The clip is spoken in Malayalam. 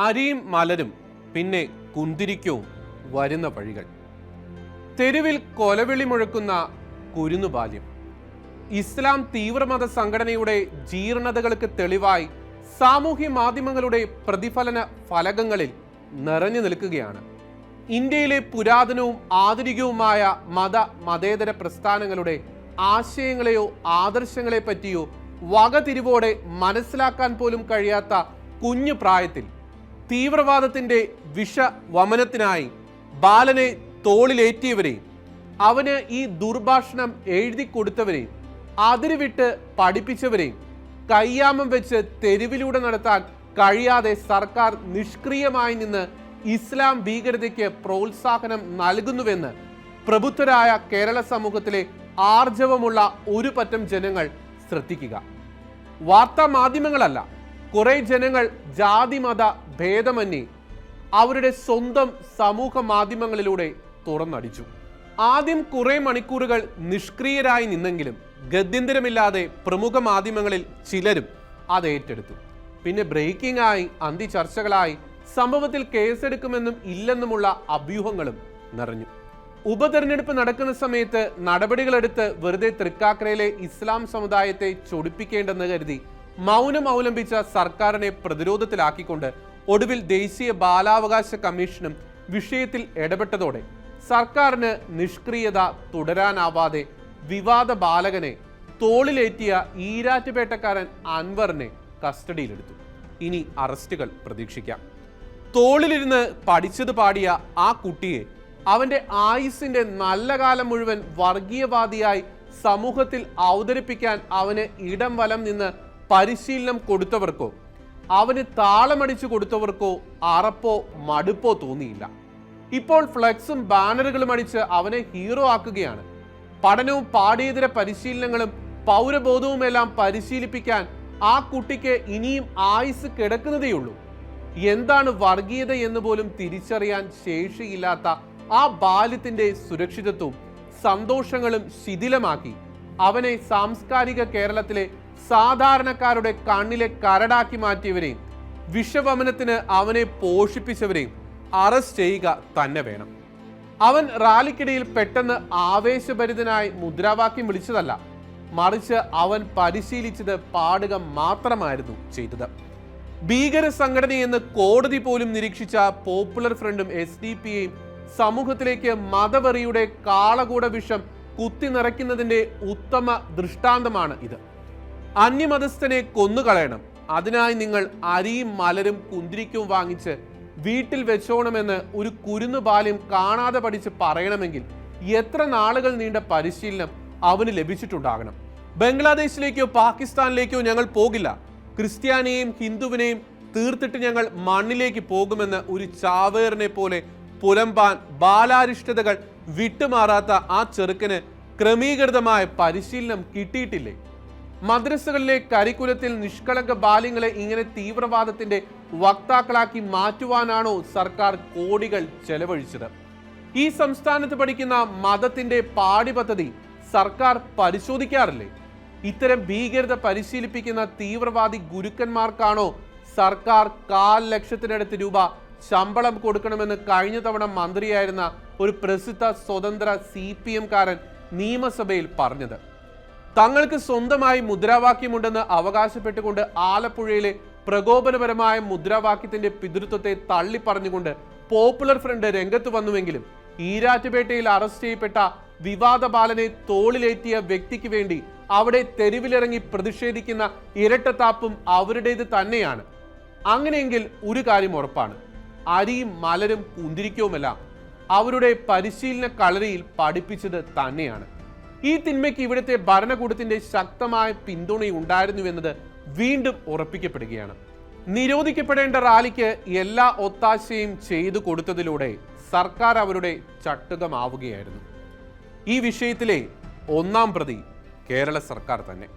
അരിയും മലരും പിന്നെ കുന്തിരിക്കവും വരുന്ന വഴികൾ. തെരുവിൽ കൊലവിളി മുഴക്കുന്ന കുരുന്നു ബാല്യം ഇസ്ലാം തീവ്രമത സംഘടനയുടെ ജീർണതകൾക്ക് തെളിവായി സാമൂഹ്യ മാധ്യമങ്ങളുടെ പ്രതിഫലന ഫലകങ്ങളിൽ നിറഞ്ഞു നിൽക്കുകയാണ്. ഇന്ത്യയിലെ പുരാതനവും ആധുനികവുമായ മത മതേതര പ്രസ്ഥാനങ്ങളുടെ ആശയങ്ങളെയോ ആദർശങ്ങളെ പറ്റിയോ വകതിരിവോടെ മനസ്സിലാക്കാൻ പോലും കഴിയാത്ത കുഞ്ഞു പ്രായത്തിൽ തീവ്രവാദത്തിന്റെ വിഷവമനത്തിനായി ബാലനെ തോളിലേറ്റിയവരെയും അവന് ഈ ദുർഭാഷണം എഴുതി കൊടുത്തവരെയും അതിരുവിട്ട് പഠിപ്പിച്ചവരെയും കയ്യാമം വെച്ച് തെരുവിലൂടെ നടത്താൻ കഴിയാതെ സർക്കാർ നിഷ്ക്രിയമായി നിന്ന് ഇസ്ലാം ഭീകരതയ്ക്ക് പ്രോത്സാഹനം നൽകുന്നുവെന്ന് പ്രബുദ്ധരായ കേരള സമൂഹത്തിലെ ആർജവമുള്ള ഒരു പറ്റം ജനങ്ങൾ ശ്രദ്ധിക്കുക. വാർത്താ മാധ്യമങ്ങളല്ല കുറെ ജനങ്ങൾ ജാതി മത ഭേദമന്യേ അവരുടെ സ്വന്തം സമൂഹ മാധ്യമങ്ങളിലൂടെ തുറന്നടിച്ചു. ആദ്യം കുറെ മണിക്കൂറുകൾ നിഷ്ക്രിയരായി നിന്നെങ്കിലും ഗത്യന്തരമില്ലാതെ പ്രമുഖ മാധ്യമങ്ങളിൽ ചിലരും അത് ഏറ്റെടുത്തു. പിന്നെ ബ്രേക്കിംഗ് ആയി അന്തി ചർച്ചകളായി സംഭവത്തിൽ കേസെടുക്കുമെന്നും ഇല്ലെന്നുമുള്ള അഭ്യൂഹങ്ങളും നിറഞ്ഞു. ഉപതെരഞ്ഞെടുപ്പ് നടക്കുന്ന സമയത്ത് നടപടികളെടുത്ത് വെറുതെ തൃക്കാക്കരയിലെ ഇസ്ലാം സമുദായത്തെ ചൊടിപ്പിക്കേണ്ടെന്ന് കരുതി മൗനം അവലംബിച്ച സർക്കാരിനെ പ്രതിരോധത്തിലാക്കിക്കൊണ്ട് ഒടുവിൽ ദേശീയ ബാലാവകാശ കമ്മീഷനും വിഷയത്തിൽ ഇടപെട്ടതോടെ സർക്കാരിന് നിഷ്ക്രിയത തുടരാനാവാതെ വിവാദ ബാലകനെ തോളിലേറ്റിയ ഈരാറ്റുപേട്ടക്കാരൻ അൻവറിനെ കസ്റ്റഡിയിലെടുത്തു. ഇനി അറസ്റ്റുകൾ പ്രതീക്ഷിക്കാം. തോളിലിരുന്ന് പഠിച്ചത് പാടിയ ആ കുട്ടിയെ അവന്റെ ആയുസിന്റെ നല്ല കാലം മുഴുവൻ വർഗീയവാദിയായി സമൂഹത്തിൽ അവതരിപ്പിക്കാൻ അവന് ഇടം വലം നിന്ന് പരിശീലനം കൊടുത്തവർക്കോ അവന് താളമടിച്ചു കൊടുത്തവർക്കോ അറപ്പോ മടുപ്പോ തോന്നിയില്ല. ഇപ്പോൾ ഫ്ലെക്സും ബാനറുകളും അടിച്ച് അവനെ ഹീറോ ആക്കുകയാണ്. പഠനവും പാഠ്യേതര പരിശീലനങ്ങളും പൗരബോധവുമെല്ലാം പരിശീലിപ്പിക്കാൻ ആ കുട്ടിക്ക് ഇനിയും ആയുസ് കിടക്കുന്നതേയുള്ളൂ. എന്താണ് വർഗീയത എന്ന് പോലും തിരിച്ചറിയാൻ ശേഷിയില്ലാത്ത ആ ബാല്യത്തിന്റെ സുരക്ഷിതത്വവും സന്തോഷങ്ങളും ശിഥിലമാക്കി അവനെ സാംസ്കാരിക കേരളത്തിലെ സാധാരണക്കാരുടെ കണ്ണിലെ കരടാക്കി മാറ്റിയവരെയും വിഷവമനത്തിന് അവനെ പോഷിപ്പിച്ചവരെയും അറസ്റ്റ് ചെയ്യുക തന്നെ വേണം. അവൻ റാലിക്കിടയിൽ പെട്ടെന്ന് ആവേശഭരിതനായി മുദ്രാവാക്യം വിളിച്ചതല്ല മറിച്ച് അവൻ പരിശീലിച്ചത് പാടുക മാത്രമായിരുന്നു ചെയ്തത്. ഭീകര സംഘടനയെന്ന് കോടതി പോലും നിരീക്ഷിച്ച പോപ്പുലർ ഫ്രണ്ടും എസ് ഡി പിയെയും സമൂഹത്തിലേക്ക് മതവെറിയുടെ കാളകൂട വിഷം കുത്തി നിറയ്ക്കുന്നതിന്റെ ഉത്തമ ദൃഷ്ടാന്തമാണ് ഇത്. അന്യമതസ്ഥനെ കൊന്നുകളയണം. അതിനായി നിങ്ങൾ അരിയും മലരും കുന്തിരിക്കും വാങ്ങിച്ച് വീട്ടിൽ വെച്ചോണമെന്ന് ഒരു കുരുന്നു ബാല്യം കാണാതെ പഠിച്ച് പറയണമെങ്കിൽ എത്ര നാളുകൾ നീണ്ട പരിശീലനം അവന് ലഭിച്ചിട്ടുണ്ടാകണം. ബംഗ്ലാദേശിലേക്കോ പാകിസ്ഥാനിലേക്കോ ഞങ്ങൾ പോകില്ല. ക്രിസ്ത്യാനിയെയും ഹിന്ദുവിനെയും തീർത്തിട്ട് ഞങ്ങൾ മണ്ണിലേക്ക് പോകുമെന്ന് ഒരു ചാവേറിനെ പോലെ പുലമ്പാൻ ബാലാരിഷ്ടതകൾ വിട്ടുമാറാത്ത ആ ചെറുക്കന് ക്രമീകൃതമായ പരിശീലനം കിട്ടിയിട്ടില്ലേ? മദ്രസകളിലെ കരിക്കുലത്തിൽ നിഷ്കളങ്ക ബാല്യങ്ങളെ ഇങ്ങനെ തീവ്രവാദത്തിന്റെ വക്താക്കളാക്കി മാറ്റുവാനാണോ സർക്കാർ കോടികൾ ചെലവഴിച്ചത്? ഈ സംസ്ഥാനത്ത് പഠിക്കുന്ന മതത്തിന്റെ പാഠ്യപദ്ധതി സർക്കാർ പരിശോധിക്കാറില്ലേ? ഇത്തരം ഭീകരത പരിശീലിപ്പിക്കുന്ന തീവ്രവാദി ഗുരുക്കന്മാർക്കാണോ സർക്കാർ കാൽ ലക്ഷത്തിനടുത്ത് രൂപ ശമ്പളം കൊടുക്കണമെന്ന് കഴിഞ്ഞ തവണ മന്ത്രിയായിരുന്ന ഒരു പ്രസിദ്ധ സ്വതന്ത്ര സി പി എംകാരൻ നിയമസഭയിൽ പറഞ്ഞത്? തങ്ങൾക്ക് സ്വന്തമായി മുദ്രാവാക്യമുണ്ടെന്ന് അവകാശപ്പെട്ടുകൊണ്ട് ആലപ്പുഴയിലെ പ്രകോപനപരമായ മുദ്രാവാക്യത്തിന്റെ പിതൃത്വത്തെ തള്ളിപ്പറഞ്ഞുകൊണ്ട് പോപ്പുലർ ഫ്രണ്ട് രംഗത്ത് വന്നുവെങ്കിലും ഈരാറ്റുപേട്ടയിൽ അറസ്റ്റ് ചെയ്യപ്പെട്ട വിവാദ ബാലനെ തോളിലേറ്റിയ വ്യക്തിക്ക് വേണ്ടി അവിടെ തെരുവിലിറങ്ങി പ്രതിഷേധിക്കുന്ന ഇരട്ടത്താപ്പും അവരുടേത് തന്നെയാണ്. അങ്ങനെയെങ്കിൽ ഒരു കാര്യം ഉറപ്പാണ്. അരിയും മലരും കുന്തിരിക്കവുമെല്ലാം അവരുടെ പരിശീലന കളരിയിൽ പഠിപ്പിച്ചത് തന്നെയാണ്. ഈ തിന്മയ്ക്ക് ഇവിടുത്തെ ഭരണകൂടത്തിന്റെ ശക്തമായ പിന്തുണയുണ്ടായിരുന്നുവെന്നത് വീണ്ടും ഉറപ്പിക്കപ്പെടുകയാണ്. നിരോധിക്കപ്പെടേണ്ട റാലിക്ക് എല്ലാ ഒത്താശയും ചെയ്തു കൊടുത്തതിലൂടെ സർക്കാർ അവരുടെ ചട്ടുകമാവുകയായിരുന്നു. ഈ വിഷയത്തിലെ ഒന്നാം പ്രതി കേരള സർക്കാർ തന്നെ.